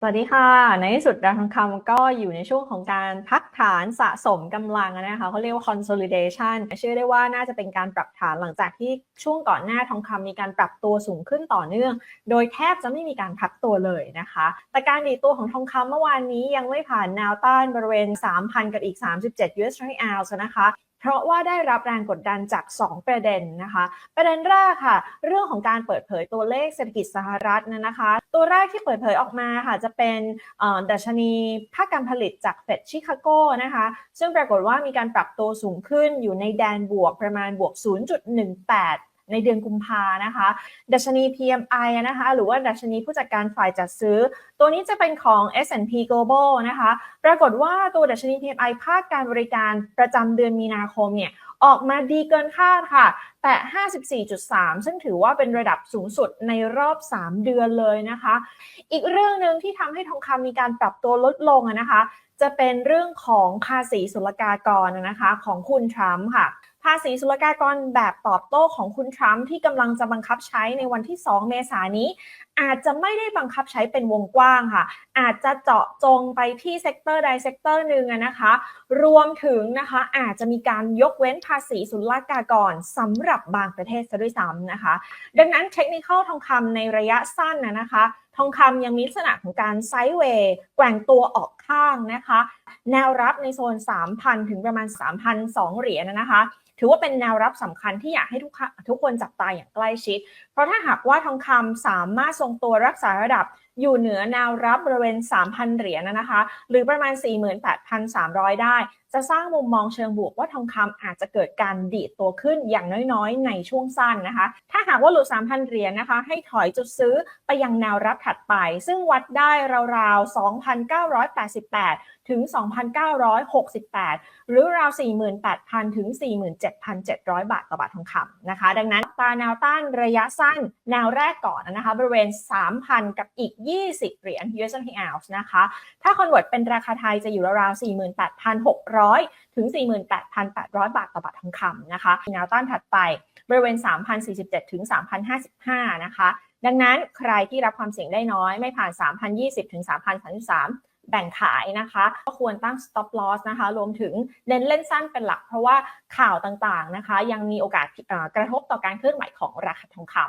สวัสดีค่ะ ในที่สุดดาวทองคำก็อยู่ในช่วงของการพักฐานสะสมกำลังนะคะเขาเรียกว่า consolidation เชื่อได้ว่าน่าจะเป็นการปรับฐานหลังจากที่ช่วงก่อนหน้าทองคำมีการปรับตัวสูงขึ้นต่อเนื่อง โดยแทบจะไม่มีการพักตัวเลยนะคะ แต่การดีตัวของทองคำเมื่อวานนี้ยังไม่ผ่านแนวต้านบริเวณ 3,000 กับอีก 37 US dollar ounce นะคะ เพราะว่าได้รับแรงกดดันจาก 2 ประเด็นนะคะ ประเด็นแรกค่ะ เรื่องของการเปิดเผยตัวเลขเศรษฐกิจสหรัฐนะคะ ตัวแรกที่เปิดเผยออกมาค่ะจะเป็นดัชนีภาคการผลิตจากเฟดชิคาโกนะคะ ซึ่งปรากฏว่ามีการปรับตัวสูงขึ้นอยู่ในแดนบวกประมาณบวก 0.18 ในเดือนกุมภานะคะ ดัชนี PMI นะคะ หรือว่าดัชนีผู้จัดการฝ่ายจัดซื้อ ตัวนี้จะเป็นของ S&P Global นะคะ ปรากฏว่าตัวดัชนี PMI ภาคการบริการประจำเดือนมีนาคมเนี่ยออกมาดีเกินคาดค่ะแต่ 54.3 ซึ่งถือว่าเป็นระดับสูงสุดในรอบ 3 เดือนเลยนะคะ อีกเรื่องหนึ่งที่ทำให้ทองคำมีการปรับตัวลดลงนะคะ จะเป็นเรื่องของภาษีศุลกากรนะคะของคุณทรัมป์ค่ะภาษีศุลกากรแบบตอบโต้ของคุณทรัมป์ที่กำลังจะบังคับใช้ในวันที่ 2 เมษายนนี้ อาจจะไม่ได้บังคับใช้เป็นวงกว้างค่ะ อาจจะเจาะจงไปที่เซกเตอร์ใดเซกเตอร์หนึ่งนะคะ รวมถึงนะคะอาจจะมีการยกเว้นภาษีศุลกากรสำหรับบางประเทศซะด้วยซ้ำนะคะ ดังนั้นเทคนิคทองคำในระยะสั้นนะคะ ทองคำยังมีลักษณะของการไซด์เวย์แกว่งตัวออกข้างนะคะ แนวรับในโซน 3,000 ถึงประมาณ 3,002 เหรียญนะคะ ถือว่าเป็นแนวรับสำคัญที่อยากให้ทุกทุกคนจับตาอย่างใกล้ชิด เพราะถ้าหากว่าทองคำสามารถทรงตัวรักษาระดับ อยู่เหนือแนวรับบริเวณ 3,000 เหรียญนะคะ หรือประมาณ 48,300 ได้ จะสร้างมุมมองเชิงบวกว่าทองคำอาจจะเกิดการดีดตัวขึ้นอย่างน้อยๆ ในช่วงสั้นนะคะ ถ้าหากว่าหลุด 3,000 เหรียญนะคะ ให้ถอยจุดซื้อไปยังแนวรับถัดไป ซึ่งวัดได้ราวๆ 2,988ถึง 2,968 หรือราว 48,000 ถึง 47,700 บาทต่อบาททองคำนะคะ ดังนั้นตาแนวต้านระยะสั้นแนวแรกก่อนนะคะ บริเวณ 3,000 กับอีก20 เหรียญ US d o l l นะคะ ถ้าคอนเวิร์ตเป็นราคาไทยจะอยู่ราวๆ48,600 ถึง 48,800 บาทต่อบาททองคำนะคะแนวต้านถัดไปบริเวณ 3,047 ถึง 3,055 นะคะ ดังนั้นใครที่รับความเสี่ยงได้น้อยไม่ผ่าน 3,020 ถึง 3,033แบ่งขายนะคะ ก็ควรตั้ง stop loss นะคะ รวมถึงเน้นเล่นสั้นเป็นหลัก เพราะว่าข่าวต่างๆนะคะ ยังมีโอกาสกระทบต่อการเคลื่อนไหวของราคาทองคำ